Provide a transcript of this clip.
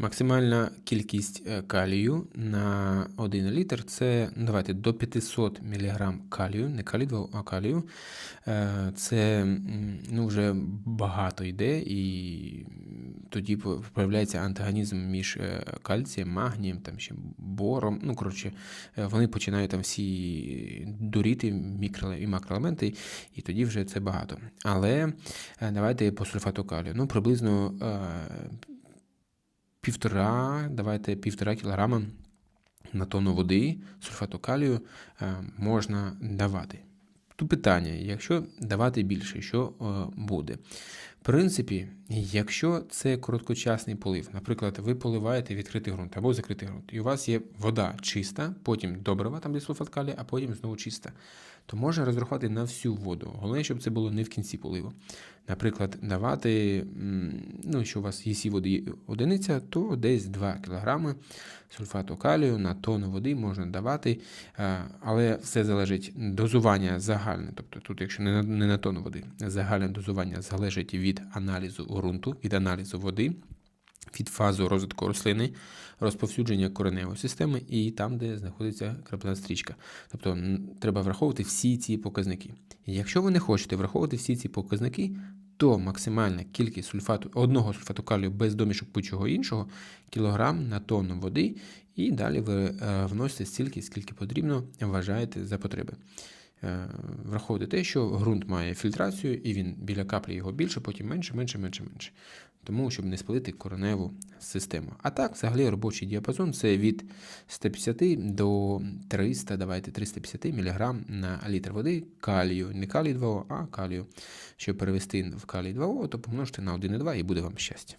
Максимальна кількість е, калію на 1 літр це ну, давайте до 500 мг калію, не калію, а калію. Е, Це ну, вже багато йде, і тоді проявляється антагонізм між е, кальцієм, магнієм, там ще бором. Ну, коротше, вони починають там всі дуріти мікро і макроелементи, і тоді вже це багато. Але давайте по сульфату калію. Ну, приблизно півтора, давайте півтора кілограма на тонну води сульфату калію е, можна давати. Тут питання: якщо давати більше, що е, буде? В принципі, якщо це короткочасний полив, наприклад, ви поливаєте відкритий ґрунт або закритий ґрунт, і у вас є вода чиста, потім добрива, там сульфат а потім знову чиста, то можна розрахувати на всю воду. Головне, щоб це було не в кінці поливу. Наприклад, давати, ну, якщо у вас ЄСі води одиниця, то десь 2 кг сульфату калію на тонну води можна давати, е, але все залежить дозування загальне. Тобто тут, якщо не на, не на тонну води, загальне дозування залежить від аналізу ґрунту, від аналізу води. Від фазу розвитку рослини, розповсюдження кореневої системи і там, де знаходиться крапляна стрічка. Тобто треба враховувати всі ці показники. І якщо ви не хочете враховувати всі ці показники, то максимальна кількість сульфату одного сульфату калію без домішок будь-чого іншого кілограм на тонну води, і далі ви е, вносите стільки, скільки потрібно, вважаєте за потреби. Е, Враховуйте те, що ґрунт має фільтрацію, і він біля каплі його більше, потім менше, менше, менше, менше. Тому, щоб не спалити кореневу систему. А так, взагалі, робочий діапазон це від 150 до 300, давайте 350 мг на літр води калію. Не калій 2О, а калію. Щоб перевести в калій 2О, то помножте на 1,2 і буде вам щастя.